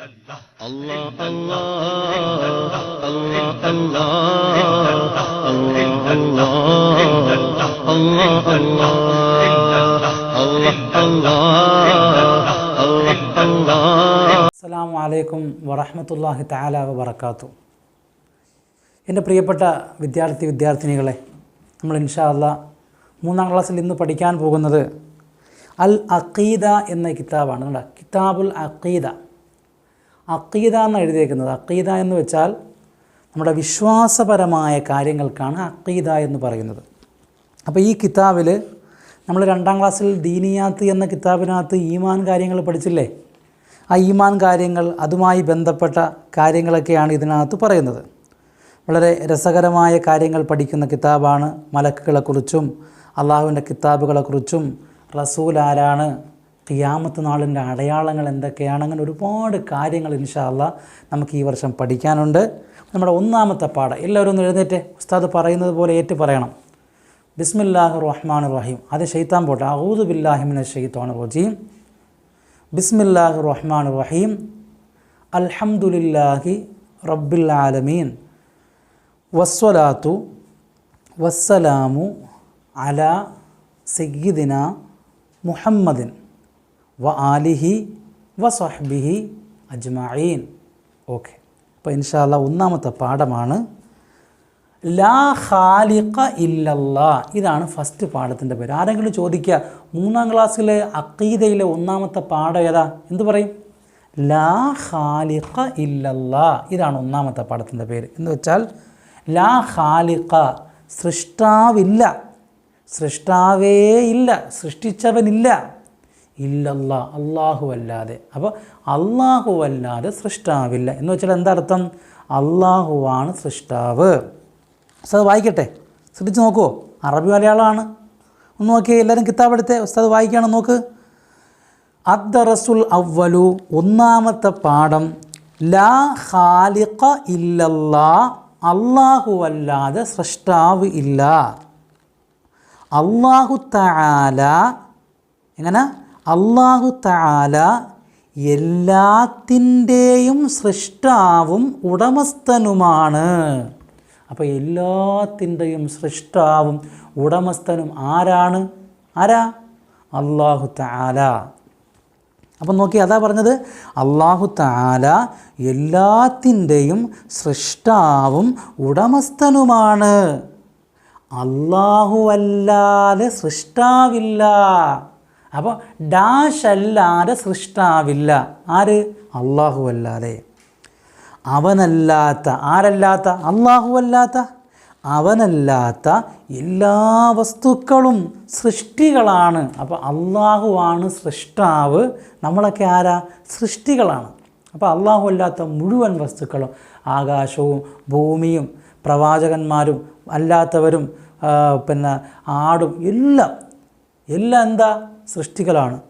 الله الله الله الله الله الله الله അസ്സാം വലൈക്കും വറഹമത്തല്ലാഹി താല വബർക്കാത്തു എന്റെ പ്രിയപ്പെട്ട വിദ്യാർത്ഥി വിദ്യാർത്ഥിനികളെ നമ്മൾ ഇൻഷാല്ല മൂന്നാം ക്ലാസ്സിൽ ഇന്ന് പഠിക്കാൻ പോകുന്നത് അൽ അഖീദ എന്ന കിതാബാണ്. കിതാബുൽ അഖീദ. അഖീദ എന്ന് എഴുതിയേക്കുന്നത്. അഖീദ എന്ന് വെച്ചാൽ നമ്മുടെ വിശ്വാസപരമായ കാര്യങ്ങൾക്കാണ് അഖീദ എന്ന് പറയുന്നത്. അപ്പോൾ ഈ കിതാബിൽ നമ്മൾ രണ്ടാം ക്ലാസ്സിൽ ദീനിയാത്ത് എന്ന കിതാബിനകത്ത് ഈമാൻ കാര്യങ്ങൾ പഠിച്ചില്ലേ? ആ ഈമാൻ കാര്യങ്ങൾ അതുമായി ബന്ധപ്പെട്ട കാര്യങ്ങളൊക്കെയാണ് ഇതിനകത്ത് പറയുന്നത്. വളരെ രസകരമായ കാര്യങ്ങൾ പഠിക്കുന്ന കിതാബാണ് മലക്കുകളെക്കുറിച്ചും അള്ളാഹുവിന്റെ കിതാബുകളെക്കുറിച്ചും റസൂൽ ആരാണ് ഖിയാമത്ത് നാളിന്റെ അടയാളങ്ങൾ എന്തൊക്കെയാണ്? അങ്ങനെ ഒരുപാട് കാര്യങ്ങൾ ഇൻഷാല്ല നമുക്ക് ഈ വർഷം പഠിക്കാനുണ്ട്. നമ്മുടെ ഒന്നാമത്തെ പാഠം എല്ലാവരും ഒന്ന് എഴുന്നേറ്റ്. ഉസ്താദ് പറയുന്നത് പോലെ ഏറ്റു പറയണം. ബിസ്മില്ലാഹി റഹ്മാൻ റഹീം അത് ഷെയ്ത്താൻ പോട്ടെ. ഔദു ബില്ലാഹിമിന് ഷെയ്ത്താൻ റജീം. ബിസ്മില്ലാഹി റഹ്മാൻ റഹീം അൽഹംദുലില്ലാഹി റബ്ബിൽ ആലമീൻ. വസ്വലാത്തു വസ്സലാമു അല സയ്യിദിന മുഹമ്മദിൻ. വ ആലിഹി വ സഹ്ബിഹി അജ്മീൻ ഓക്കെ. അപ്പോൾ ഇൻഷാല്ല ഒന്നാമത്തെ പാഠമാണ് ലാ ഖാലിഖ ഇല്ലല്ലാ. ഇതാണ് ഫസ്റ്റ് പാഠത്തിന്റെ പേര്. ആരെങ്കിലും ചോദിക്കുക മൂന്നാം ക്ലാസ്സിലെ അക്കീതയിലെ ഒന്നാമത്തെ പാഠം ഏതാ? എന്ത് പറയും? ലാ ഖാലിഖ ഇല്ലല്ലാ. ഇതാണ് ഒന്നാമത്തെ പാഠത്തിന്റെ പേര്. എന്ന് വെച്ചാൽ ലാ ഖാലിഖ സൃഷ്ടാവില്ല. സൃഷ്ടാവേ ഇല്ല. സൃഷ്ടിച്ചവനില്ല. ഇല്ലല്ല അള്ളാഹു അല്ലാതെ. അപ്പോൾ അള്ളാഹു അല്ലാതെ സൃഷ്ടാവില്ല. എന്ന് വെച്ചാൽ എന്താ അർത്ഥം അള്ളാഹുവാണ് സൃഷ്ടാവ്. ഉസ്താദ് വായിക്കട്ടെ. ശ്രദ്ധിച്ച് നോക്കുമോ അറബി മലയാളമാണ്. ഒന്ന് നോക്കിയേ എല്ലാവരും കിതാബ് എടുത്തേ. ഉസ്താദ് വായിക്കുകയാണ്? നോക്ക്. അദ്ദറസുൽ അവലു ഒന്നാമത്തെ പാഠം. ലാ ഖാലിഖ ഇല്ലല്ലാ അള്ളാഹു അല്ലാതെ സൃഷ്ടാവ് ഇല്ല. അള്ളാഹു തആല എങ്ങനെ? അള്ളാഹു താല എല്ലാത്തിന്റെയും സൃഷ്ടാവും ഉടമസ്ഥനുമാണ്. അപ്പോൾ എല്ലാത്തിന്റെയും സൃഷ്ടാവും ഉടമസ്ഥനും ആരാണ്? ആരാ? അള്ളാഹു താല അപ്പം നോക്കി അതാ പറഞ്ഞത് അള്ളാഹു താല എല്ലാത്തിന്റെയും സൃഷ്ടാവും ഉടമസ്ഥനുമാണ്. അള്ളാഹു അല്ലാതെ സൃഷ്ടാവില്ല. അപ്പോൾ ഡാഷ് അല്ലാതെ സൃഷ്ടാവില്ല. ആര്? അള്ളാഹു അല്ലാതെ. അവനല്ലാത്ത. ആരല്ലാത്ത? അള്ളാഹു അല്ലാത്ത. അവനല്ലാത്ത എല്ലാ വസ്തുക്കളും സൃഷ്ടികളാണ്. അപ്പോൾ അള്ളാഹുവാണ് സൃഷ്ടാവ്. നമ്മളൊക്കെ ആരാ? സൃഷ്ടികളാണ്. അപ്പോൾ അള്ളാഹു അല്ലാത്ത മുഴുവൻ വസ്തുക്കളും ആകാശവും ഭൂമിയും പ്രവാചകന്മാരും അല്ലാത്തവരും പിന്നെ ആടും എല്ലാം. എല്ലാം എന്താ? സൃഷ്ടികളാണ്.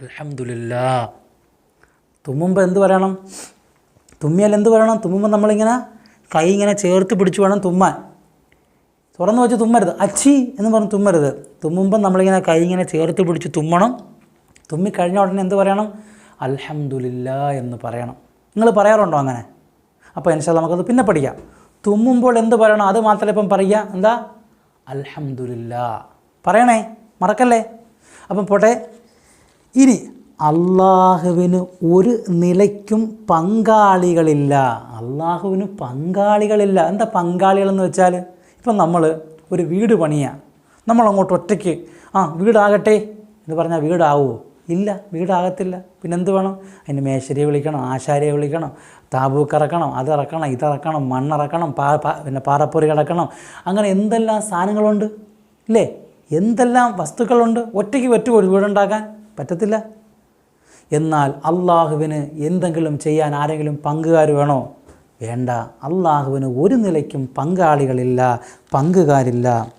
അൽഹംദുലില്ലാ. തുമ്മുമ്പോൾ എന്ത് പറയണം? തുമ്മിയാൽ എന്ത് പറയണം? തുമ്മുമ്പോൾ നമ്മളിങ്ങനെ കൈ ഇങ്ങനെ ചേർത്ത് പിടിച്ച് വേണം തുമ്മാൻ. തുറന്നു വെച്ച് തുമ്മരുത്. അച്ചി എന്ന് പറഞ്ഞ് തുമ്മരുത്. തുമ്മുമ്പം നമ്മളിങ്ങനെ കൈ ഇങ്ങനെ ചേർത്ത് പിടിച്ച് തുമ്മണം. തുമ്മി കഴിഞ്ഞ ഉടനെ എന്ത് പറയണം? അലഹമില്ല എന്ന് പറയണം. നിങ്ങൾ പറയാറുണ്ടോ അങ്ങനെ? അപ്പോൾ എന്നുവെച്ചാൽ നമുക്കത് പിന്നെ പഠിക്കാം. തുമ്മുമ്പോൾ എന്ത് പറയണം? അത് മാത്രമേ ഇപ്പം പറയുക. എന്താ? അൽഹംദുലില്ല. പറയണേ മറക്കല്ലേ? അപ്പം പോട്ടെ. ഇനി അള്ളാഹുവിന് ഒരു നിലയ്ക്കും പങ്കാളികളില്ല. അള്ളാഹുവിന് പങ്കാളികളില്ല. എന്താ പങ്കാളികളെന്ന് വെച്ചാൽ ഇപ്പം നമ്മൾ ഒരു വീട് പണിയാ. നമ്മളങ്ങോട്ട് ഒറ്റയ്ക്ക് ആ വീടാകട്ടെ എന്ന് പറഞ്ഞാൽ വീടാവുമോ ഇല്ല വീടാകത്തില്ല. പിന്നെ എന്ത് വേണം? അതിന് മേശരിയെ വിളിക്കണം ആശാരിയെ വിളിക്കണം താബൂക്ക് ഇറക്കണം അത് ഇറക്കണം ഇതിറക്കണം മണ്ണിറക്കണം പാ- പിന്നെ പാറപ്പൊരി കിടക്കണം. അങ്ങനെ എന്തെല്ലാം സാധനങ്ങളുണ്ട്? ഇല്ലേ? എന്തെല്ലാം വസ്തുക്കളുണ്ട്? ഒറ്റയ്ക്ക് പറ്റുമോ ഒരു വീടുണ്ടാക്കാൻ? പറ്റത്തില്ല. എന്നാൽ അള്ളാഹുവിന് എന്തെങ്കിലും ചെയ്യാൻ ആരെങ്കിലും പങ്കുകാർ വേണോ? വേണ്ട. അള്ളാഹുവിന് ഒരു നിലയ്ക്കും പങ്കാളികളില്ല പങ്കുകാരില്ല.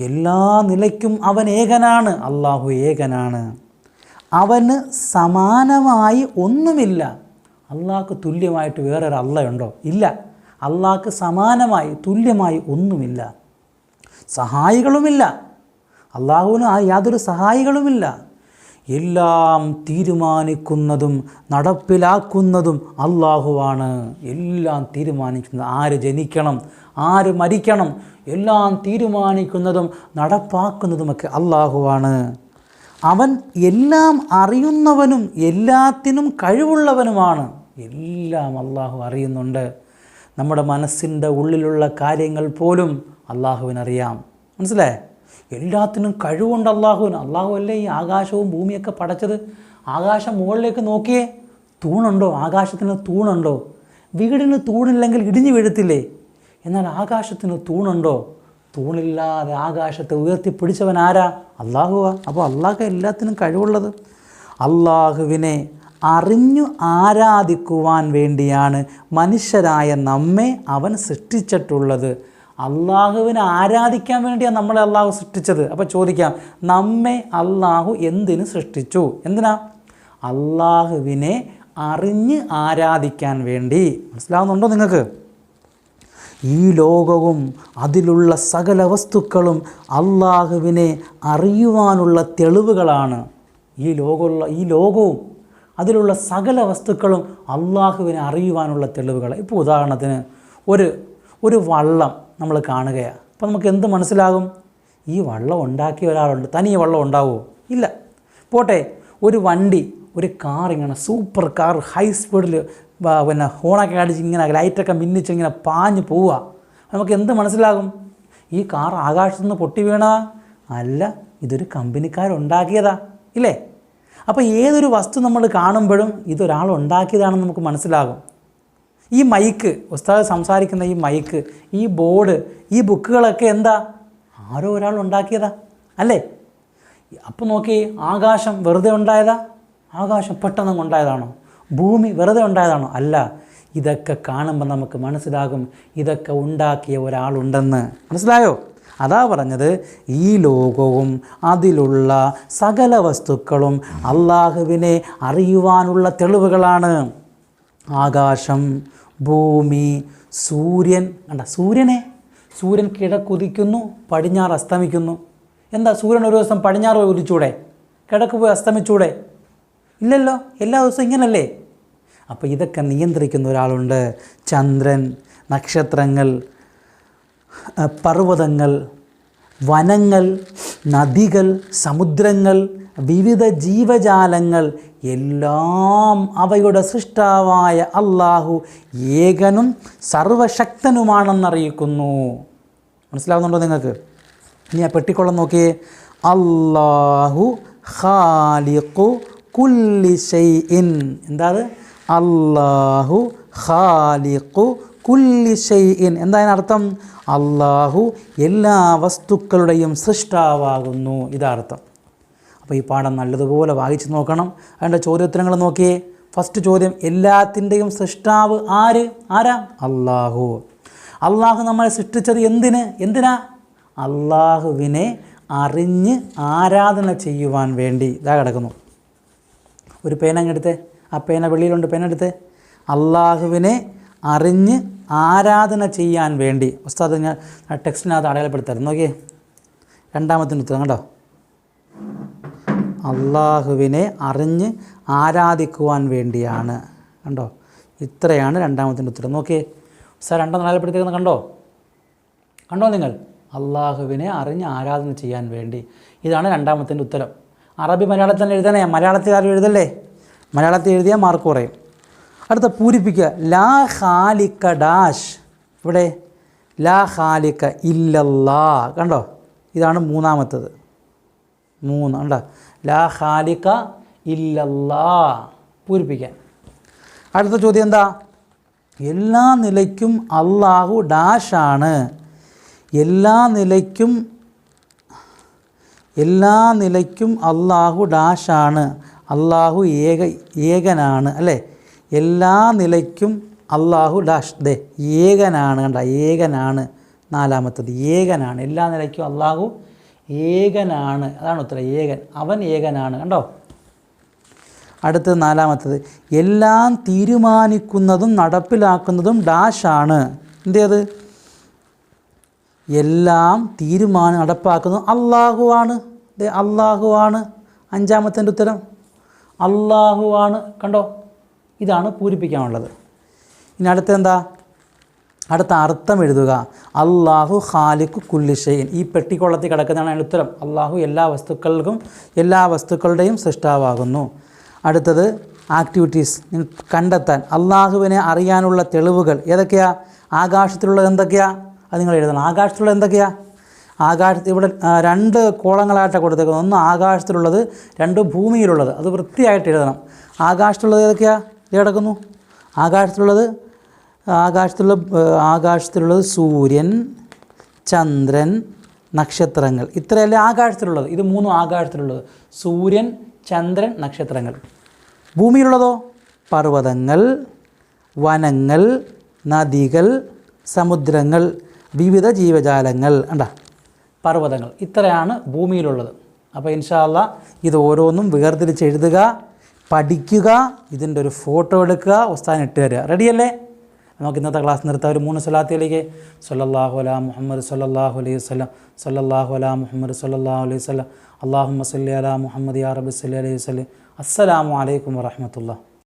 എല്ലാ നിലയ്ക്കും അവൻ ഏകനാണ്. അള്ളാഹു ഏകനാണ്. അവന് സമാനമായി ഒന്നുമില്ല. അള്ളാഹ്ക്ക് തുല്യമായിട്ട് വേറൊരു അള്ളയുണ്ടോ? ഇല്ല. അള്ളാഹ്ക്ക് സമാനമായി തുല്യമായി ഒന്നുമില്ല. സഹായികളുമില്ല. അള്ളാഹുവിന് ആ യാതൊരു സഹായികളുമില്ല. എല്ലാം തീരുമാനിക്കുന്നതും നടപ്പിലാക്കുന്നതും അള്ളാഹുവാണ്. എല്ലാം തീരുമാനിക്കുന്നത് ആര് ജനിക്കണം ആര് മരിക്കണം എല്ലാം തീരുമാനിക്കുന്നതും നടപ്പാക്കുന്നതുമൊക്കെ അള്ളാഹുവാണ്. അവൻ എല്ലാം അറിയുന്നവനും എല്ലാത്തിനും കഴിവുള്ളവനുമാണ്. എല്ലാം അള്ളാഹു അറിയുന്നുണ്ട്. നമ്മുടെ മനസ്സിന്റെ ഉള്ളിലുള്ള കാര്യങ്ങൾ പോലും അള്ളാഹുവിനറിയാം മനസ്സിലേ എല്ലാത്തിനും കഴിവുണ്ട് അള്ളാഹുവിന് അള്ളാഹു അല്ലേ ഈ ആകാശവും ഭൂമിയൊക്കെ പടച്ചത്? ആകാശം മുകളിലേക്ക് നോക്കിയേ തൂണുണ്ടോ? ആകാശത്തിന് തൂണുണ്ടോ? വീടിന് തൂണില്ലെങ്കിൽ ഇടിഞ്ഞു വീഴത്തില്ലേ? എന്നാൽ ആകാശത്തിന് തൂണുണ്ടോ? തൂണില്ലാതെ ആകാശത്തെ ഉയർത്തിപ്പിടിച്ചവൻ ആരാ അള്ളാഹുവാ. അപ്പോൾ അള്ളാഹ് എല്ലാത്തിനും കഴിവുള്ളത്. അള്ളാഹുവിനെ അറിഞ്ഞു ആരാധിക്കുവാൻ വേണ്ടിയാണ് മനുഷ്യരായ നമ്മെ അവൻ സൃഷ്ടിച്ചിട്ടുള്ളത്. അള്ളാഹുവിനെ ആരാധിക്കാൻ വേണ്ടിയാണ് നമ്മളെ അള്ളാഹു സൃഷ്ടിച്ചത്. അപ്പോൾ ചോദിക്കാം നമ്മെ അള്ളാഹു എന്തിനു സൃഷ്ടിച്ചു? എന്തിനാ? അള്ളാഹുവിനെ അറിഞ്ഞ് ആരാധിക്കാൻ വേണ്ടി. മനസ്സിലാവുന്നുണ്ടോ നിങ്ങൾക്ക്? ഈ ലോകവും അതിലുള്ള സകല വസ്തുക്കളും അള്ളാഹുവിനെ അറിയുവാനുള്ള തെളിവുകളാണ്. ഈ ലോകമുള്ള ഈ ലോകവും അതിലുള്ള സകല വസ്തുക്കളും അള്ളാഹുവിനെ അറിയുവാനുള്ള തെളിവുകൾ ഇപ്പോൾ ഉദാഹരണത്തിന് ഒരു ഒരു വള്ളം നമ്മൾ കാണുകയാണ് അപ്പോൾ നമുക്ക് എന്ത് മനസ്സിലാകും? ഈ വള്ളം ഉണ്ടാക്കിയ ഒരാളുണ്ട്. തനി വള്ളം ഉണ്ടാവുമോ ഇല്ല. പോട്ടെ ഒരു വണ്ടി ഒരു കാർ ഇങ്ങനെ സൂപ്പർ കാർ ഹൈ സ്പീഡിൽ പിന്നെ ഹോണൊക്കെ അടിച്ച് ഇങ്ങനെ ലൈറ്റൊക്കെ മിന്നിച്ച് ഇങ്ങനെ പാഞ്ഞ് പോവുക. നമുക്ക് എന്ത് മനസ്സിലാകും? ഈ കാർ ആകാശത്തു നിന്ന് പൊട്ടി വീണാ? അല്ല ഇതൊരു കമ്പനിക്കാരുണ്ടാക്കിയതാ ഇല്ലേ? അപ്പോൾ ഏതൊരു വസ്തു നമ്മൾ കാണുമ്പോഴും ഇതൊരാൾ ഉണ്ടാക്കിയതാണെന്ന് നമുക്ക് മനസ്സിലാകും. ഈ മൈക്ക് ഉസ്താദ് സംസാരിക്കുന്ന ഈ മൈക്ക് ഈ ബോർഡ് ഈ ബുക്കുകളൊക്കെ എന്താ? ആരോ ഒരാൾ ഉണ്ടാക്കിയതാ അല്ലേ? അപ്പോൾ നോക്കി ആകാശം വെറുതെ ഉണ്ടായതാ? ആകാശം പെട്ടെന്ന് ഉണ്ടായതാണോ? ഭൂമി വെറുതെ ഉണ്ടായതാണോ? അല്ല. ഇതൊക്കെ കാണുമ്പോൾ നമുക്ക് മനസ്സിലാകും ഇതൊക്കെ ഉണ്ടാക്കിയ ഒരാളുണ്ടെന്ന്. മനസ്സിലായോ? അതാ പറഞ്ഞത് ഈ ലോകവും അതിലുള്ള സകല വസ്തുക്കളും അള്ളാഹുവിനെ അറിയുവാനുള്ള തെളിവുകളാണ്. ആകാശം ഭൂമി സൂര്യൻ. കണ്ട സൂര്യനെ? സൂര്യൻ കിഴക്കുതിക്കുന്നു പടിഞ്ഞാറ് അസ്തമിക്കുന്നു. എന്താ സൂര്യൻ ഒരു ദിവസം പടിഞ്ഞാറ് പോയി ഉദിച്ചൂടെ? കിഴക്ക് പോയി അസ്തമിച്ചൂടെ? ഇല്ലല്ലോ എല്ലാ ദിവസവും ഇങ്ങനല്ലേ? അപ്പോൾ ഇതൊക്കെ നിയന്ത്രിക്കുന്ന ഒരാളുണ്ട്. ചന്ദ്രൻ നക്ഷത്രങ്ങൾ പർവതങ്ങൾ വനങ്ങൾ നദികൾ സമുദ്രങ്ങൾ വിവിധ ജീവജാലങ്ങൾ എല്ലാം അവയുടെ സൃഷ്ടാവായ അള്ളാഹു ഏകനും സർവശക്തനുമാണെന്നറിയിക്കുന്നു. മനസ്സിലാവുന്നുണ്ടോ നിങ്ങൾക്ക്? ഇനി ആ പെട്ടിക്കൊള്ളം നോക്കിയേ. അള്ളാഹു ഖാലിഖു കുല്ലി ഷെയ്ഇൻ എന്താ അത് അള്ളാഹു ഖാലിഖു കുല്ലി ഷെയ്ഇൻ എന്താ അതിനർത്ഥം? അള്ളാഹു എല്ലാ വസ്തുക്കളുടെയും സൃഷ്ടാവാകുന്നു. ഇതാ അർത്ഥം. അപ്പോൾ ഈ പാഠം നല്ലതുപോലെ വായിച്ച് നോക്കണം. അതിന്റെ ചോദ്യോത്തരങ്ങൾ നോക്കിയേ. ഫസ്റ്റ് ചോദ്യം എല്ലാത്തിന്റെയും സൃഷ്ടാവ് ആര്? ആരാ? അള്ളാഹു അള്ളാഹു നമ്മളെ സൃഷ്ടിച്ചത് എന്തിന്? എന്തിനാ? അള്ളാഹുവിനെ അറിഞ്ഞ് ആരാധന ചെയ്യുവാൻ വേണ്ടി. ഇതാ കിടക്കുന്നു. ഒരു പേന അങ്ങെടുത്ത് ആ പേന വെളിയിലുണ്ട്. പേന എടുത്തേ. അള്ളാഹുവിനെ അറിഞ്ഞ് ആരാധന ചെയ്യാൻ വേണ്ടി. ഉസ്താദ് ഞാൻ ടെക്സ്റ്റിനകത്ത് അടയാളപ്പെടുത്തായിരുന്നു നോക്കിയേ. രണ്ടാമത്തിന് ഉത്തരം കേട്ടോ അള്ളാഹുവിനെ അറിഞ്ഞ് ആരാധിക്കുവാൻ വേണ്ടിയാണ്. കണ്ടോ? ഇത്രയാണ് രണ്ടാമത്തിന്റെ ഉത്തരം. നോക്കിയേ. സാർ രണ്ടാം അടയാളപ്പെടുത്തിയെന്ന് കണ്ടോ? കണ്ടോ നിങ്ങൾ? അള്ളാഹുവിനെ അറിഞ്ഞ് ആരാധന ചെയ്യാൻ വേണ്ടി. ഇതാണ് രണ്ടാമത്തിന്റെ ഉത്തരം. അറബി മലയാളത്തിൽ തന്നെ എഴുതണേ മലയാളത്തിൽ ആരും എഴുതല്ലേ? മലയാളത്തിൽ എഴുതിയാൽ മാർക്ക് കുറയും. അടുത്ത പൂരിപ്പിക്കുക. ലാ ഖാലിക്ക ഡാഷ്. ഇവിടെ ലാ ഖാലിക്ക ഇല്ലല്ലാ. കണ്ടോ? ഇതാണ് മൂന്നാമത്തത്. മൂന്ന് കണ്ടോ? ലാ ഖാലിക്ക ഇല്ലല്ലാ. പൂരിപ്പിക്കാൻ. അടുത്ത ചോദ്യം എന്താ? എല്ലാ നിലയ്ക്കും അള്ളാഹു ഡാഷാണ്. എല്ലാ നിലയ്ക്കും എല്ലാ നിലയ്ക്കും അള്ളാഹു ഡാഷാണ്. അള്ളാഹു ഏക ഏകനാണ് അല്ലേ? എല്ലാ നിലയ്ക്കും അള്ളാഹു ഡാഷ് ദേ ഏകനാണ് കണ്ട ഏകനാണ്. നാലാമത്തത് ഏകനാണ്. എല്ലാ നിലയ്ക്കും അള്ളാഹു ഏകനാണ്. അതാണ് ഉത്തരം ഏകൻ. അവൻ ഏകനാണ് കണ്ടോ? അടുത്തത് നാലാമത്തത് എല്ലാം തീരുമാനിക്കുന്നതും നടപ്പിലാക്കുന്നതും ഡാഷാണ്. എന്തേത്? എല്ലാം തീരുമാനം നടപ്പാക്കുന്നതും അള്ളാഹുവാണ് ദേ അള്ളാഹുവാണ് അഞ്ചാമത്തെ ഉത്തരം. അള്ളാഹു ആണ്. കണ്ടോ? ഇതാണ് പൂരിപ്പിക്കാനുള്ളത്. ഇനി അടുത്ത എന്താ അടുത്ത അർത്ഥം എഴുതുക. അള്ളാഹു ഖാലിഖു കുല്ലിഷയിൻ ഈ പെട്ടിക്കൊള്ളത്തിൽ കിടക്കുന്നതാണ് അതിന്റെ ഉത്തരം. അള്ളാഹു എല്ലാ വസ്തുക്കൾക്കും എല്ലാ വസ്തുക്കളുടെയും സൃഷ്ടാവാകുന്നു. അടുത്തത് ആക്ടിവിറ്റീസ്. കണ്ടെത്താൻ. അള്ളാഹുവിനെ അറിയാനുള്ള തെളിവുകൾ. ഏതൊക്കെയാണ് ആകാശത്തിലുള്ളത് എന്തൊക്കെയാണ് അത് നിങ്ങൾ എഴുതണം. ആകാശത്തിലുള്ളത് എന്തൊക്കെയാ? ആകാശത്ത് ഇവിടെ രണ്ട് കോളങ്ങളായിട്ടാണ് കൊടുത്തേക്കുന്നത്. ഒന്ന് ആകാശത്തിലുള്ളത് രണ്ട് ഭൂമിയിലുള്ളത്. അത് വൃത്തിയായിട്ട് എഴുതണം. ആകാശത്തുള്ളത് ഏതൊക്കെയാണ് കിടക്കുന്നു. ആകാശത്തിലുള്ളത് ആകാശത്തുള്ള ആകാശത്തിലുള്ളത് സൂര്യൻ ചന്ദ്രൻ നക്ഷത്രങ്ങൾ. ഇത്രയല്ലേ ആകാശത്തിലുള്ളത്. ഇത് മൂന്നും ആകാശത്തിലുള്ളത്. സൂര്യൻ ചന്ദ്രൻ നക്ഷത്രങ്ങൾ. ഭൂമിയിലുള്ളതോ? പർവതങ്ങൾ വനങ്ങൾ നദികൾ സമുദ്രങ്ങൾ വിവിധ ജീവജാലങ്ങൾ. കണ്ട? പർവതങ്ങൾ. ഇത്രയാണ് ഭൂമിയിലുള്ളത്. അപ്പോൾ ഇൻഷാല്ല ഇത് ഓരോന്നും വേർതിരിച്ച് എഴുതുക പഠിക്കുക ഇതിന്റെ ഒരു ഫോട്ടോ എടുക്കുക ഉസ്താൻ ഇട്ട് തരിക. റെഡിയല്ലേ നമുക്ക് ഇന്നത്തെ ക്ലാസ് നിർത്താം. ഒരു മൂന്ന് സ്വലാത്തിലേക്ക്. സല്ലല്ലാഹു അലാ മുഹമ്മദ് സല്ലല്ലാഹു അലൈഹി വസല്ലം. സല്ലല്ലാഹു അലാ മുഹമ്മദ് സല്ലല്ലാഹു അലൈഹി വസല്ലം. അല്ലാഹുമ്മ സല്ലി അലാ മുഹമ്മദ് യാ റബ്ബി സല്ലി അലൈഹി വസല്ലം. അസ്സലാമു അലൈക്കും വറഹ്മത്തുള്ളാഹി.